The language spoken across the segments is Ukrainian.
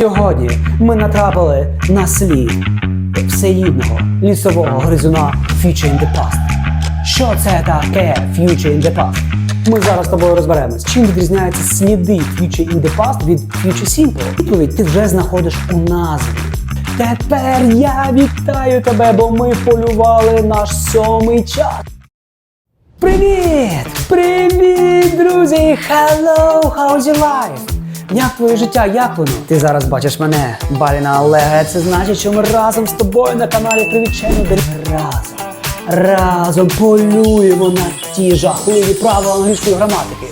Сьогодні ми натрапили на слід всеїдного лісового гризуна Future in the Past. Що це таке Future in the Past? Ми зараз з тобою розберемось, чим відрізняються сліди Future in the Past від Future Simple. Відповідь ти вже знаходиш у назві. Тепер я вітаю тебе, бо ми полювали наш сьомий час. Привіт! Привіт, друзі! Hello! How's your life? Як твоє життя, як воно? Ти зараз бачиш мене, Баліна Олега. Це значить, що ми разом з тобою на каналі Привічайно разом. Разом полюємо на ті жахливі правила англійської граматики.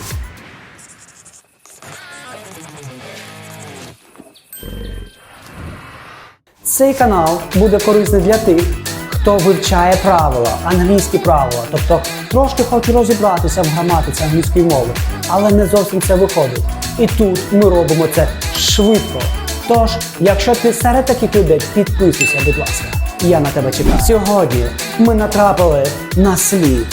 Цей канал буде корисний для тих, хто вивчає правила, англійські правила, тобто трошки хоче розібратися в граматиці англійської мови, але не зовсім це виходить. І тут ми робимо це швидко. Тож, якщо ти серед таких людей, підписуйся, будь ласка. Я на тебе чекаю. Сьогодні ми натрапили на слід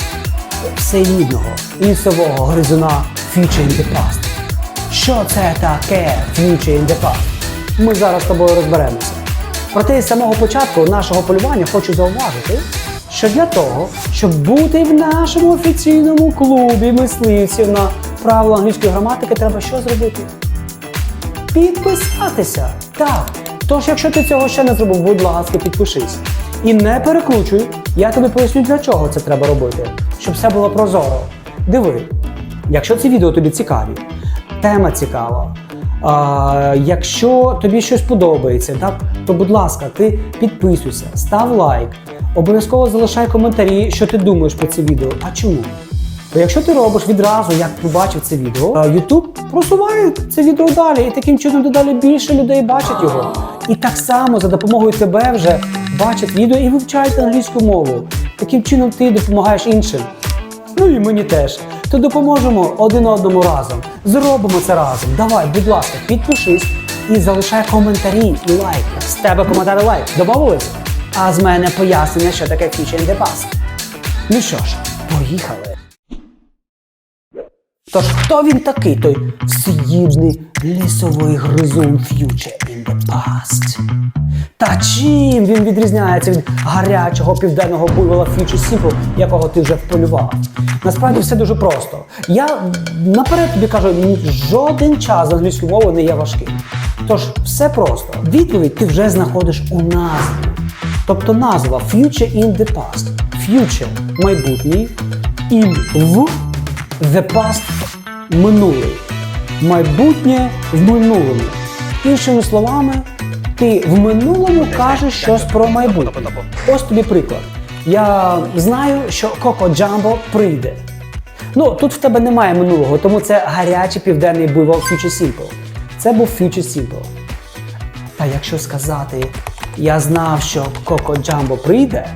всеїдного лісового гризуна Future in the Past. Що це таке Future in the Past? Ми зараз з тобою розберемося. Проте з самого початку нашого полювання хочу зауважити, що для того, щоб бути в нашому офіційному клубі мисливців на правила англійської граматики, треба що зробити? Підписатися. Так. Тож, якщо ти цього ще не зробив, будь ласка, підпишись. І не перекручуй, я тобі поясню, для чого це треба робити, щоб все було прозоро. Диви, якщо ці відео тобі цікаві, тема цікава. А, якщо тобі щось подобається, так, то будь ласка, ти підписуйся, став лайк, обов'язково залишай коментарі, що ти думаєш про це відео. А чому? Бо якщо ти робиш відразу, як побачив це відео, а, YouTube просуває це відео далі, і таким чином дедалі більше людей бачать його. І так само за допомогою тебе вже бачать відео і вивчають англійську мову. Таким чином ти допомагаєш іншим. Ну і мені теж. То допоможемо один одному разом. Зробимо це разом. Давай, будь ласка, підпишись і залишай коментарі і лайки. З тебе коментар лайк. Домовились? А з мене пояснення, що таке Future in the. Ну що ж, поїхали. Тож хто він такий, той всеїдний лісовий гризун Future in the Past? Та чим він відрізняється від гарячого південного буйвола Future Simple, якого ти вже вполював? Насправді все дуже просто. Я наперед тобі кажу, жоден час з англійської мови не є важким. Тож все просто. Відповідь ти вже знаходиш у назві. Тобто назва Future in the Past. Future майбутній, in в The past минулий. Майбутнє в минулому. Іншими словами, ти в минулому кажеш щось про майбутнє. Ось тобі приклад. Я знаю, що Коко Джамбо прийде. Ну, тут в тебе немає минулого, тому це гарячий південний буйвол Future Simple. Це був Future Simple. Та якщо сказати, я знав, що Коко Джамбо прийде,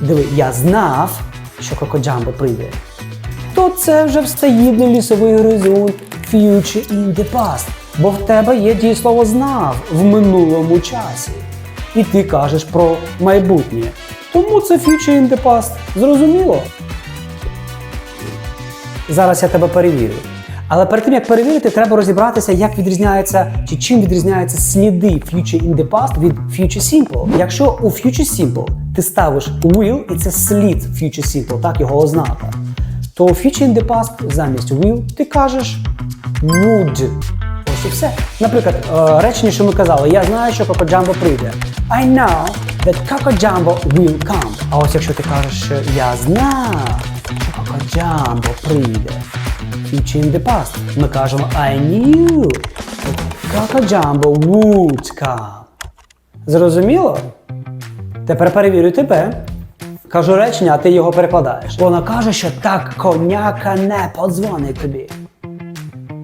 диви, я знав, що Коко Джамбо прийде, це вже всеїдний лісовий гризун Future in the past. Бо в тебе є дієслово знав в минулому часі. І ти кажеш про майбутнє. Тому це Future in the past. Зрозуміло? Зараз я тебе перевірю. Але перед тим як перевірити, треба розібратися, як відрізняються чи чим відрізняються сліди Future in the past від Future Simple. Якщо у Future Simple ти ставиш will, і це слід Future Simple, так його ознака, то у Future in the past замість will ти кажеш would. Ось і все. Наприклад, е, речення, що ми казали, я знаю, що Coco Jumbo прийде. I know that Coco Jumbo will come. А ось якщо ти кажеш, що я знав, що Coco Jumbo прийде. Future in the past. Ми кажемо I knew that Coco Jumbo would come. Зрозуміло? Тепер перевірю тебе. Кажу речення, а ти його перекладаєш. Вона каже, що так коняка не подзвонить тобі.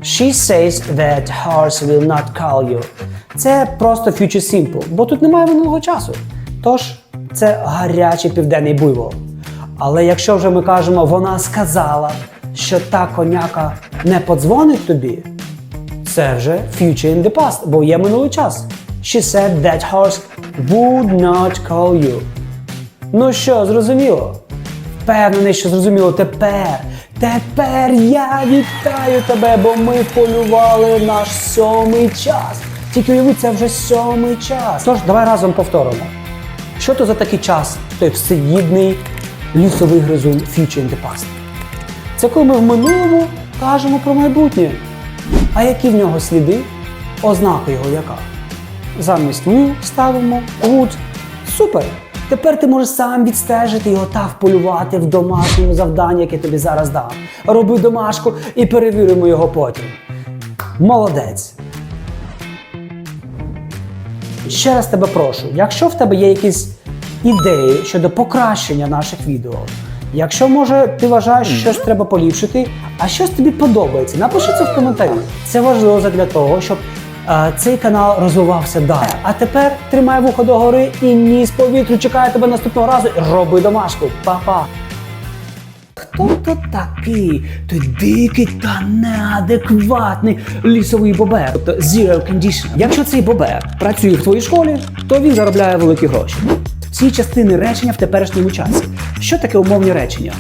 She says that horse will not call you. Це просто future simple, бо тут немає минулого часу. Тож це гарячий південний буйвол. Але якщо вже ми кажемо, вона сказала, що та коняка не подзвонить тобі, це вже future in the past, бо є минулий час. She said that horse would not call you. Ну що, зрозуміло? Впевнений, що зрозуміло тепер. Тепер я вітаю тебе, бо ми полювали наш сьомий час. Тільки уяви, це вже сьомий час. Тож давай разом повторимо. Що то за такий час, той всеїдний лісовий гризун Future in the Past? Це коли ми в минулому кажемо про майбутнє. А які в нього сліди? Ознака його яка? Замість will ставимо would. Супер! Тепер ти можеш сам відстежити його та вполювати в домашньому завданні, яке тобі зараз дав. Роби домашку і перевіримо його потім. Молодець! Ще раз тебе прошу, якщо в тебе є якісь ідеї щодо покращення наших відео, якщо може ти вважаєш, що щось треба поліпшити, а щось тобі подобається, напиши це в коментарі. Це важливо для того, щоб цей канал розвивався далі. А тепер тримай вухо догори і ніс повітрю чекає тебе наступного разу. Роби домашку. Па-па! Хто то такий? Той дикий та неадекватний лісовий бобер, тобто zero condition. Якщо цей бобер працює в твоїй школі, то він заробляє великі гроші. Всі частини речення в теперішньому часі. Що таке умовні речення?